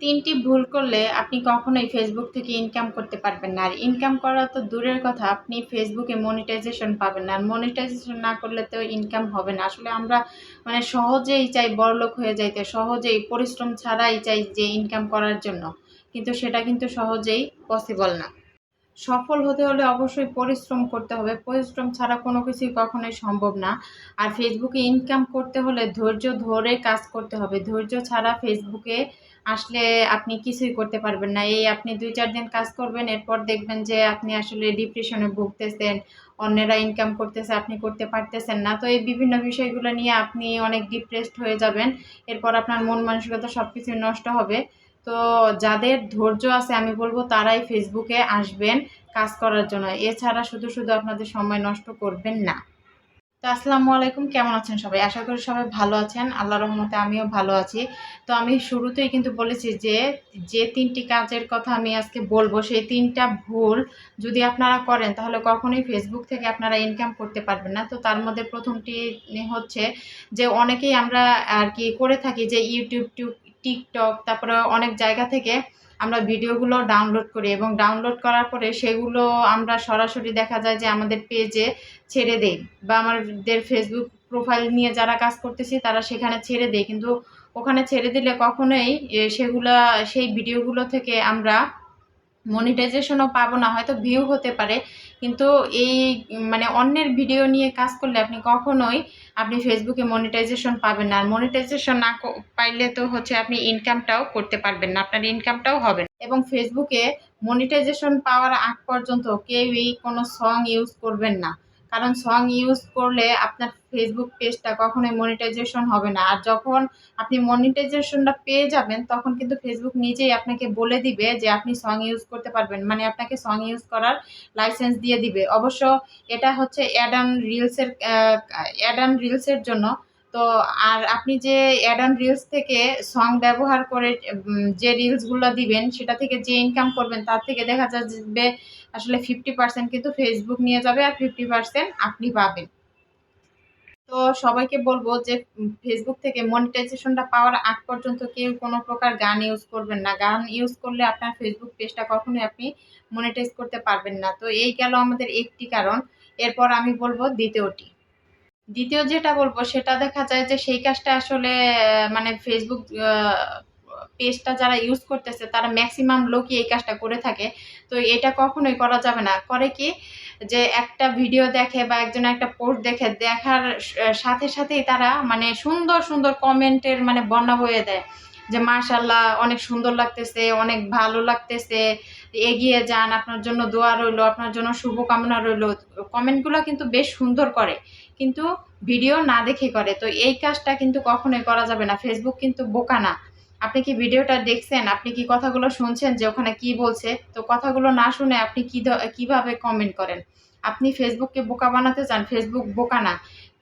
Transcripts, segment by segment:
তিনটি ভুল করলে আপনি কখনোই ফেসবুক থেকে ইনকাম করতে পারবেন না। আর ইনকাম করা তো দূরের কথা, আপনি ফেসবুকে মনিটাইজেশন পাবেন না। আর মনিটাইজেশন না করলে তো ইনকাম হবে না। আসলে আমরা মানে সহজেই চাই বড়লোক হয়ে যাইতে, সহজেই পরিশ্রম ছাড়াই চাই যে ইনকাম করার জন্য। কিন্তু সেটা কিন্তু সহজেই পসিবল না। সফল হতে হলে অবশ্যই পরিশ্রম করতে হবে। পরিশ্রম ছাড়া কোনো কিছুই কখনোই সম্ভব না। আর ফেসবুকে ইনকাম করতে হলে ধৈর্য ধরে কাজ করতে হবে। ধৈর্য ছাড়া ফেসবুকে আসলে আপনি কিছুই করতে পারবেন না। এই আপনি দুই চার দিন কাজ করবেন, এরপর দেখবেন যে আপনি আসলে ডিপ্রেশনে ভুগতেছেন, অন্যেরা ইনকাম করতেছে, আপনি করতে পারতেছেন না। তো এই বিভিন্ন বিষয়গুলো নিয়ে আপনি অনেক ডিপ্রেসড হয়ে যাবেন। এরপর আপনার মন মানসিকতা সব কিছু নষ্ট হবে। তো যাদের ধৈর্য আছে, আমি বলব তারাই ফেসবুকে আসবেন কাজ করার জন্য। এছাড়া শুধু শুধু আপনাদের সময় নষ্ট করবেন না। তো আসসালামু আলাইকুম, কেমন আছেন সবাই? আশা করি সবাই ভালো আছেন। আল্লাহ রহমতে আমিও ভালো আছি। তো আমি শুরুতেই কিন্তু বলেছি যে যে তিনটি কাজের কথা আমি আজকে বলব, সেই তিনটা ভুল যদি আপনারা করেন, তাহলে কখনোই ফেসবুক থেকে আপনারা ইনকাম করতে পারবেন না। তো তার মধ্যে প্রথমটি হচ্ছে যে, অনেকেই আমরা আর কি করে থাকি যে ইউটিউব টিকটক, তারপরে অনেক জায়গা থেকে আমরা ভিডিওগুলো ডাউনলোড করি এবং ডাউনলোড করার পরে সেগুলো আমরা সরাসরি দেখা যায় যে আমাদের পেজে ছেড়ে দেই বা আমাদের ফেসবুক প্রোফাইল নিয়ে যারা কাজ করতেছি তারা সেখানে ছেড়ে দেয়। কিন্তু ওখানে ছেড়ে দিলে কখনোই সেগুলা, সেই ভিডিওগুলো থেকে আমরা মনিটাইজেশনও পাবো না, হয়তো ভিউ হতে পারে। কিন্তু এই মানে অন্যের ভিডিও নিয়ে কাজ করলে আপনি কখনোই আপনি ফেসবুকে মনিটাইজেশন পাবেন না। আর মনিটাইজেশন না পাইলে তো হচ্ছে আপনি ইনকামটাও করতে পারবেন না, আপনার ইনকামটাও হবে না। এবং ফেসবুকে মনিটাইজেশন পাওয়ার আগ পর্যন্ত কেউই কোনো সং ইউজ করবেন না। কারণ সং ইউজ করলে আপনার ফেসবুক পেজটা কখনোই মনিটাইজেশন হবে না। আর যখন আপনি মনিটাইজেশনটা পেয়ে যাবেন, তখন কিন্তু ফেসবুক নিজেই আপনাকে বলে দিবে যে আপনি সং ইউজ করতে পারবেন। মানে আপনাকে সং ইউজ করার লাইসেন্স দিয়ে দিবে। অবশ্য এটা হচ্ছে অ্যাড অ্যান্ড রিলসের অ্যাড অ্যান্ড রিলসের জন্য তো আর আপনি যে অ্যাড অ্যান্ড রিলস থেকে সং ব্যবহার করে যে রিলসগুলো দিবেন, সেটা থেকে যে ইনকাম করবেন, তার থেকে দেখা যাবে আসলে ফিফটি পার্সেন্ট কিন্তু ফেসবুক নিয়ে যাবে আর ফিফটি পার্সেন্ট আপনি পাবেন। তো সবাইকে বলব যে ফেসবুক থেকে মনিটাইজেশনটা পাওয়ার আগ পর্যন্ত কেউ কোনো প্রকার গান ইউজ করবেন না। গান ইউজ করলে আপনার ফেসবুক পেজটা কখনোই আপনি মনিটাইজ করতে পারবেন না। তো এই গেল আমাদের একটি কারণ। এরপর আমি বলব দ্বিতীয়টি। দ্বিতীয় যেটা বলব, সেটা দেখা যায় যে সেই কাজটা আসলে মানে ফেসবুক পেজটা যারা ইউজ করতেছে, তারা ম্যাক্সিমাম লোকই এই কাজটা করে থাকে। তো এটা কখনোই করা যাবে না। করে কি, যে একটা ভিডিও দেখে বা একজন একটা পোস্ট দেখে, দেখার সাথে সাথেই তারা মানে সুন্দর সুন্দর কমেন্টের মানে বন্যা হয়ে দেয়। যে মাশাল্লাহ অনেক সুন্দর লাগতেছে, অনেক ভালো লাগতেছে। এগিয়ে যান, আপনার জন্য দোয়া রইল, আপনার জন্য শুভকামনা রইল। কমেন্টগুলো কিন্তু বেশ সুন্দর করে, কিন্তু ভিডিও না দেখে করে। তো এই কাজটা কিন্তু কখনোই করা যাবে না। ফেসবুক কিন্তু বোকা না। আপনি কি ভিডিওটা দেখছেন? আপনি কি কথাগুলো শুনছেন যে ওখানে কি বলছে? তো কথাগুলো না শুনে আপনি কি কীভাবে কমেন্ট করেন? আপনি ফেসবুককে বোকা বানাতে চান ফেসবুক বোকা না।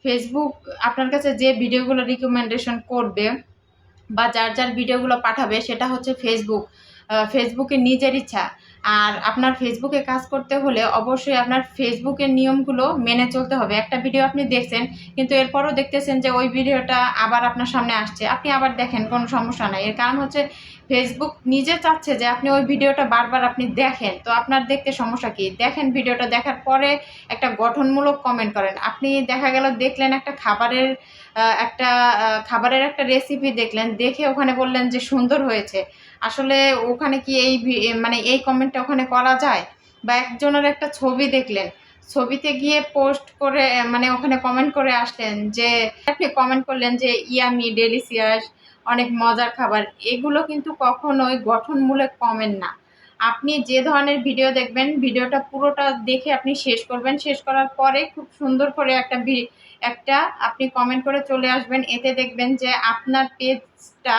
ফেসবুক আপনার কাছে যে ভিডিওগুলো রিকমেন্ডেশন করবে বা যার যার ভিডিওগুলো পাঠাবে সেটা হচ্ছে ফেসবুক ফেসবুকে নিজের ইচ্ছা। আর আপনার ফেসবুকে কাজ করতে হলে অবশ্যই আপনার ফেসবুকের নিয়মগুলো মেনে চলতে হবে। একটা ভিডিও আপনি দেখছেন, কিন্তু এরপরও দেখতেছেন যে ওই ভিডিওটা আবার আপনার সামনে আসছে। আপনি আবার দেখেন, কোনো সমস্যা নাই। এর কারণ হচ্ছে ফেসবুক নিজে চাচ্ছে যে আপনি ওই ভিডিওটা বারবার আপনি দেখেন। তো আপনার দেখতে সমস্যা কি? দেখেন ভিডিওটা দেখার পরে একটা গঠনমূলক কমেন্ট করেন। আপনি দেখা গেল দেখলেন একটা খাবারের একটা খাবারের একটা রেসিপি দেখলেন, দেখে ওখানে বললেন যে সুন্দর হয়েছে। আসলে ওখানে কি এই মানে এই কমেন্টটা ওখানে করা যায়? বা একজনের একটা ছবি দেখলেন, ছবিতে গিয়ে পোস্ট করে মানে ওখানে কমেন্ট করে আসলেন যে, আপনি কমেন্ট করলেন যে, ইয়ামি ডেলিসিয়াস অনেক মজার খাবার। এগুলো কিন্তু কখনোই গঠনমূলক কমেন্ট না। আপনি যে ধরনের ভিডিও দেখবেন, ভিডিওটা পুরোটা দেখে আপনি শেষ করবেন। শেষ করার পরে খুব সুন্দর করে একটা একটা আপনি কমেন্ট করে চলে আসবেন। এতে দেখবেন যে আপনার পেজটা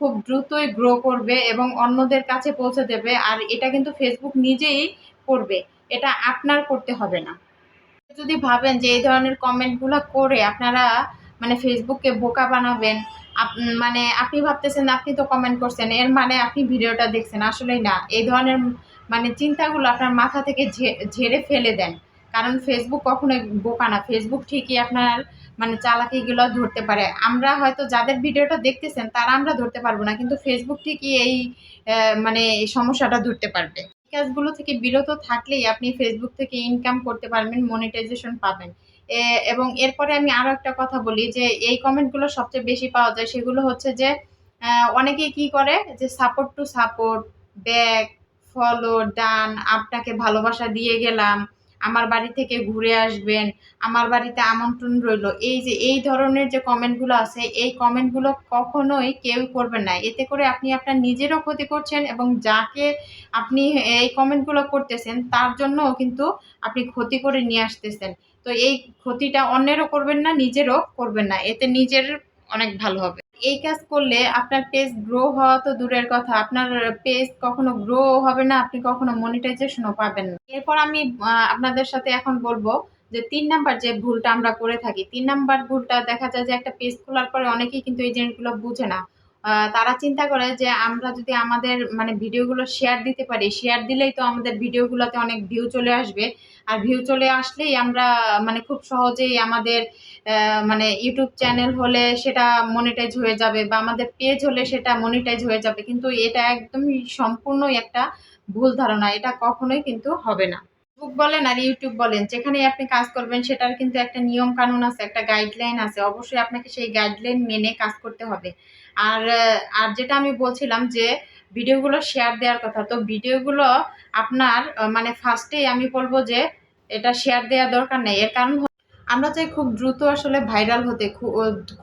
খুব দ্রুতই গ্রো করবে এবং অন্যদের কাছে পৌঁছে দেবে। আর এটা কিন্তু ফেসবুক নিজেই করবে। এটা আপনার করতে হবে না। যদি ভাবেন যে এই ধরনের কমেন্টগুলো করে আপনারা মানে ফেসবুককে বোকা বানাবেন মানে আপনি ভাবতেছেন আপনি তো কমেন্ট করছেন, এর মানে আপনি ভিডিওটা দেখছেন। আসলেই না। এই ধরনের মানে চিন্তাগুলো আপনার মাথা থেকে ঝেড়ে ফেলে দেন। কারণ ফেসবুক কখনোই বোকা না। ফেসবুক ঠিকই আপনার মানে চালাকিগুলো ধরতে পারে। আমরা হয়তো যাদের ভিডিওটা দেখতেছেন তারা আমরা ধরতে পারব না কিন্তু ফেসবুক ঠিকই এই মানে এই সমস্যাটা ধরতে পারবে। কাজগুলো থেকে বিরত থাকলেই আপনি ফেসবুক থেকে ইনকাম করতে পারবেন মনিটাইজেশন পাবেন। এবং এরপরে আমি আরও একটা কথা বলি যে এই কমেন্টগুলো সবচেয়ে বেশি পাওয়া যায় সেগুলো হচ্ছে যে আহ, অনেকেই কি করে যে support to support back follow done আপনাকে ভালোবাসা দিয়ে গেলাম আমার বাড়ি থেকে ঘুরে আসবেন, আমার বাড়িতে আমন্ত্রণ রইল। এই যে, এই ধরনের যে কমেন্টগুলো আছে, এই কমেন্টগুলো কখনোই কেউ করবেন না। এতে করে আপনি আপনার নিজেরও ক্ষতি করছেন এবং যাকে আপনি এই কমেন্টগুলো করতেছেন, তার জন্যও কিন্তু আপনি ক্ষতি করে নিয়ে আসতেছেন। তো এই ক্ষতিটা অন্যেরও করবেন না, নিজেরও করবেন না। এতে নিজের অনেক ভালো হবে। এই কাজ করলে আপনার পেজ গ্রো হওয়া তো দূরের কথা। আপনার পেজ কখনো গ্রো হবে না, আপনি কখনো মনিটাইজেশনও পাবেন না। এরপর আমি আপনাদের সাথে এখন বলব যে তিন নাম্বার যে ভুলটা আমরা করে থাকি, তিন নাম্বার ভুলটা দেখা যায় যে একটা পেজ খোলার পরে অনেকেই কিন্তু এই জিনিসগুলো বুঝে না। তারা চিন্তা করে যে আমরা যদি আমাদের মানে ভিডিওগুলো শেয়ার দিতে পারি শেয়ার দিলেই তো আমাদের ভিডিওগুলোতে অনেক ভিউ চলে আসবে। আর ভিউ চলে আসলেই আমরা মানে খুব সহজেই আমাদের মানে ইউটিউব চ্যানেল হলে সেটা মনিটাইজ হয়ে যাবে বা আমাদের পেজ হলে সেটা মনিটাইজ হয়ে যাবে। কিন্তু এটা একদমই সম্পূর্ণই একটা ভুল ধারণা। এটা কখনোই কিন্তু হবে না। ফেসবুক বলেন আর ইউটিউব বলেন যেখানে আপনি কাজ করবেন সেটার কিন্তু একটা নিয়ম কানুন আছে, একটা গাইডলাইন আছে। অবশ্যই আপনাকে সেই গাইডলাইন মেনে কাজ করতে হবে। আর আর যেটা আমি বলছিলাম যে, ভিডিওগুলো শেয়ার দেওয়ার কথা, তো ভিডিওগুলো আপনার মানে ফার্স্টেই আমি বলব যে, এটা শেয়ার দেওয়া দরকার নেই। এর কারণ আমরা চাই খুব দ্রুত আসলে ভাইরাল হতে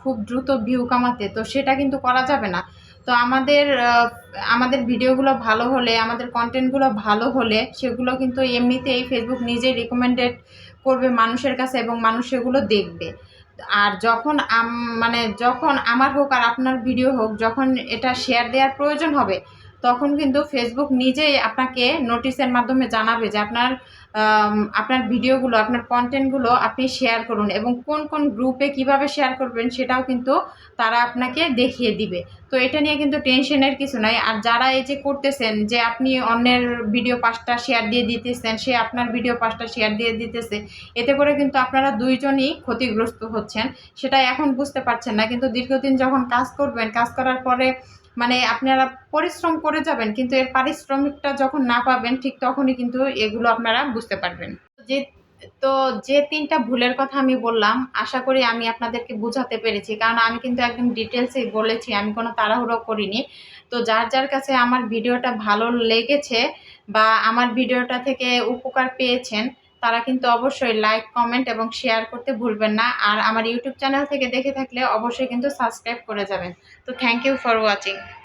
খুব দ্রুত ভিউ কামাতে, তো সেটা কিন্তু করা যাবে না। তো আমাদের আমাদের ভিডিওগুলো ভালো হলে, আমাদের কন্টেন্টগুলো ভালো হলে সেগুলো কিন্তু এমনিতেই ফেসবুক নিজেই রিকমেন্ডেড করবে মানুষের কাছে এবং মানুষ সেগুলো দেখবে। আর যখন মানে যখন আমার হোক আর আপনার ভিডিও হোক, যখন এটা শেয়ার দেওয়ার প্রয়োজন হবে তখন কিন্তু ফেসবুক নিজেই আপনাকে নোটিশের মাধ্যমে জানাবে যে আপনার আপনার ভিডিওগুলো, আপনার কন্টেন্টগুলো আপনি শেয়ার করুন এবং কোন কোন গ্রুপে কীভাবে শেয়ার করবেন সেটাও কিন্তু তারা আপনাকে দেখিয়ে দিবে। তো এটা নিয়ে কিন্তু টেনশনের কিছু নাই। আর যারা এই যে করতেছেন যে আপনি অন্যের ভিডিও পাঁচটা শেয়ার দিয়ে দিতেছেন, সে আপনার ভিডিও পাঁচটা শেয়ার দিয়ে দিতেছে, এতে করে কিন্তু আপনারা দুইজনই ক্ষতিগ্রস্ত হচ্ছেন। সেটা এখন বুঝতে পারছেন না। কিন্তু দীর্ঘদিন যখন কাজ করবেন, কাজ করার পরে মানে আপনারা পরিশ্রম করে যাবেন, কিন্তু এর পারিশ্রমিকটা যখন না পাবেন, ঠিক তখনই কিন্তু এগুলো আপনারা বুঝতে পারবেন। যে, তো যে তিনটা ভুলের কথা আমি বললাম, আশা করি আমি আপনাদেরকে বোঝাতে পেরেছি। কারণ আমি কিন্তু একদম ডিটেলসে বলেছি, আমি কোনো তাড়াহুড়ো করিনি। তো যার যার কাছে আমার ভিডিওটা ভালো লেগেছে বা আমার ভিডিওটা থেকে উপকার পেয়েছেন তারা কিন্তু অবশ্যই লাইক কমেন্ট এবং শেয়ার করতে ভুলবেন না। আর আমার ইউটিউব চ্যানেল থেকে দেখে থাকলে অবশ্যই কিন্তু সাবস্ক্রাইব করে যাবেন। তো থ্যাংক ইউ ফর ওয়াচিং